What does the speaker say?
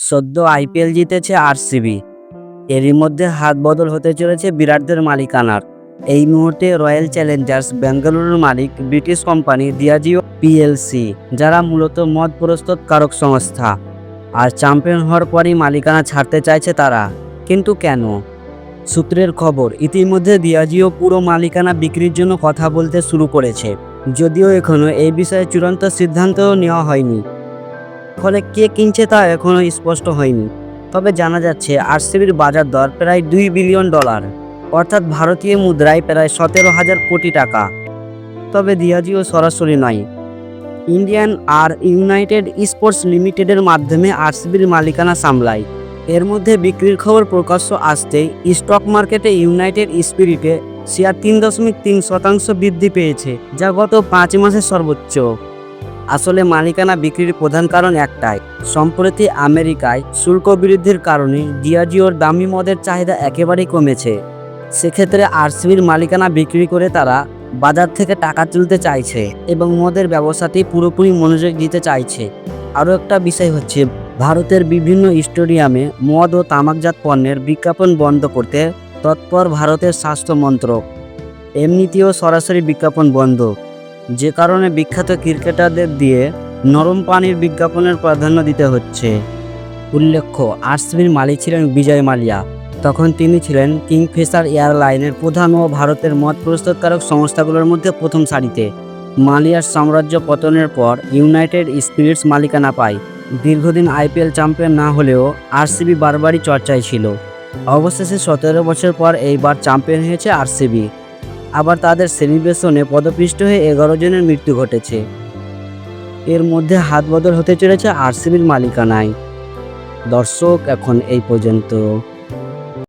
সদ্য আইপিএল জিতেছে আরসিবি। এরই মধ্যে হাত বদল হতে চলেছে বিরাটদের মালিকানার। এই মুহূর্তে রয়্যাল চ্যালেঞ্জার্স বেঙ্গালুরুর মালিক ব্রিটিশ কোম্পানি দিয়াজিও পিএলসি, যারা মূলত মদ প্রস্তুতকারক সংস্থা। আর চ্যাম্পিয়ন হওয়ার পরই মালিকানা ছাড়তে চাইছে তারা। কিন্তু কেন? সূত্রের খবর, ইতিমধ্যে দিয়াজিও পুরো মালিকানা বিক্রির জন্য কথা বলতে শুরু করেছে। যদিও এখনও এই বিষয়ে চূড়ান্ত সিদ্ধান্তও নেওয়া হয়নি। ফলে কে কিনছে তা এখনও স্পষ্ট হয়নি। তবে জানা যাচ্ছে, আরসিবির বাজার দর প্রায় দুই বিলিয়ন ডলার, অর্থাৎ ভারতীয় মুদ্রায় প্রায় সতেরো হাজার কোটি টাকা। তবে দিয়াজিও সরাসরি নয়। ইন্ডিয়ান আর ইউনাইটেড স্পোর্টস লিমিটেডের মাধ্যমে আরসিবির মালিকানা সামলায়। এর মধ্যে বিক্রির খবর প্রকাশ্য আসতেই স্টক মার্কেটে ইউনাইটেড স্পিরিটে শেয়ার তিন দশমিক তিন শতাংশ বৃদ্ধি পেয়েছে, যা গত পাঁচ মাসের সর্বোচ্চ। আসলে মালিকানা বিক্রির প্রধান কারণ একটাই, সম্প্রতি আমেরিকায় শুল্ক বৃদ্ধির কারণে ডিয়াজিওর দামি মদের চাহিদা একেবারেই কমেছে। সেক্ষেত্রে আরসিবির মালিকানা বিক্রি করে তারা বাজার থেকে টাকা তুলতে চাইছে এবং মদের ব্যবসাতেই পুরোপুরি মনোযোগ দিতে চাইছে। আরও একটা বিষয় হচ্ছে, ভারতের বিভিন্ন স্টেডিয়ামে মদ ও তামাকজাত পণ্যের বিজ্ঞাপন বন্ধ করতে তৎপর ভারতের স্বাস্থ্য মন্ত্রক। এমনিতেও সরাসরি বিজ্ঞাপন বন্ধ। যে কারণে বিখ্যাত ক্রিকেটারদের দিয়ে নরম পানির বিজ্ঞাপনের প্রাধান্য দিতে হচ্ছে। উল্লেখ্য, আরসিবির মালিক ছিলেন বিজয় মালিয়া। তখন তিনি ছিলেন কিংফিশার এয়ারলাইনের প্রধান ও ভারতের মদ প্রস্তুতকারক সংস্থাগুলোর মধ্যে প্রথম সারিতে। মালিয়ার সাম্রাজ্য পতনের পর ইউনাইটেড স্পিরিটস মালিকানা পায়। দীর্ঘদিন আইপিএল চ্যাম্পিয়ন না হলেও আরসিবি বারবারই চর্চায় ছিল। অবশেষে সতেরো বছর পর এইবার চ্যাম্পিয়ন হয়েছে আরসিবি। আবার তাদের শ্রেণীবেশনে পদপিষ্ট হয়ে এগারো জনের মৃত্যু ঘটেছে। এর মধ্যে হাত বদল হতে চলেছে আরসিবির মালিকানায়। দর্শক, এখন এই পর্যন্ত।